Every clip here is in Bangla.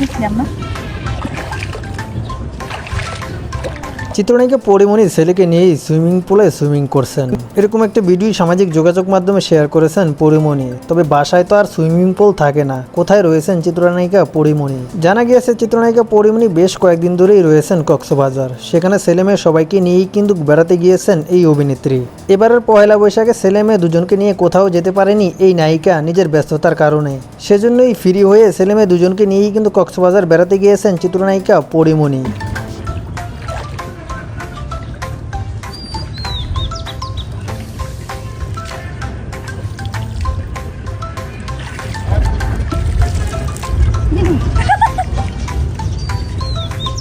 Hiç yanmaz. চিত্রনায়িকা পরিমণি ছেলেকে নিয়েই সুইমিং পুলে সুইমিং করছেন। এরকম একটা ভিডিও সামাজিক যোগাযোগ মাধ্যমে শেয়ার করেছেন পরিমণি। তবে বাসায় তো আর সুইমিং পুল থাকে না। কোথায় রয়েছেন চিত্রনায়িকা পরিমণি? জানা গিয়েছে চিত্রনায়িকা পরিমণি বেশ কয়েকদিন ধরেই রয়েছেন কক্সবাজার। সেখানে ছেলেমেয়ে সবাইকে নিয়েই কিন্তু বেড়াতে গিয়েছেন এই অভিনেত্রী। এবারের পয়লা বৈশাখে ছেলে মেয়ে দুজনকে নিয়ে কোথাও যেতে পারেনি এই নায়িকা নিজের ব্যস্ততার কারণে। সেজন্যই ফ্রি হয়ে ছেলে মেয়ে দুজনকে নিয়েই কিন্তু কক্সবাজার বেড়াতে গিয়েছেন চিত্রনায়িকা পরিমণি।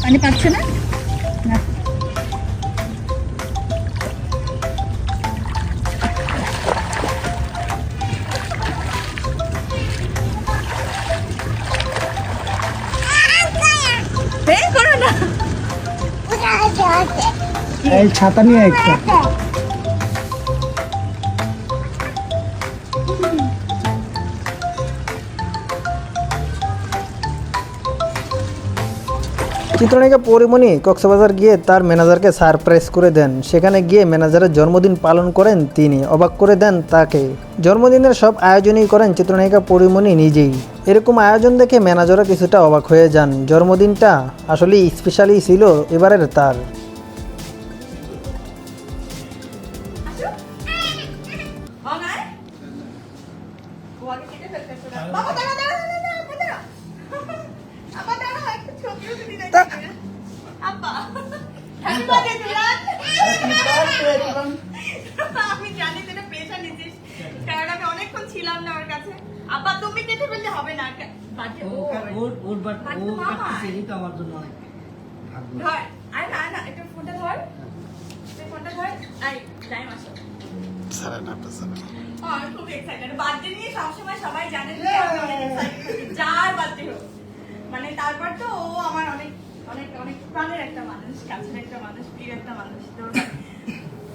পানি পাচ্ছে না? এই ছাতা নিয়ে একটা। চিত্রনায়িকা পরিমণি কক্সবাজার গিয়ে তার ম্যানেজারকে সারপ্রাইজ করে দেন। সেখানে গিয়ে ম্যানেজারের জন্মদিন পালন করেন তিনি। অবাক করে দেন তাকে। জন্মদিনের সব আয়োজনই করেন চিত্রনায়িকা পরিমণি নিজেই। এরকম আয়োজন দেখে ম্যানেজারও কিছুটা অবাক হয়ে যান। জন্মদিনটা আসলে স্পেশালি ছিল এবারের তার। কেটে ফেলতেছে বাবা আমি জানি তুই প্রেশার নিচ্ছিস। কারণ আমি অনেকক্ষণ ছিলাম না ওর কাছে। আপা তুমি কেটে ফেললে হবে না। ওর ওর বাট ও কাটতেছে তো আমার জন্য অনেক ধর আয় না না একটু ফোনটা ধর। ফোনটা ধর। আই টাইম আসো ও, আমি খুব এক্সাইটেড বার্থডে নিয়ে সবসময় সবাই জানে যার বার্থডে হোক। মানে তারপর তো ও আমার অনেক অনেক অনেক প্রাণের একটা মানুষ কাছের একটা মানুষ প্রিয় একটা মানুষ তোর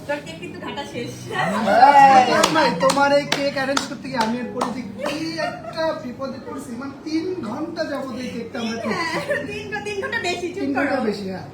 তোর কেক কিন্তু ঘাটা শেষ। তোমার এই কেক অ্যারেঞ্জ করতে গিয়ে আমি কি একটা বিপদে পড়ছি? মানে তিন ঘণ্টা যাবত এই কেকটা আমরা হ্যাঁ, তিন তিন ঘণ্টা বেশি চুপ তিন করো। ঘণ্টা বেশি হ্যাঁ।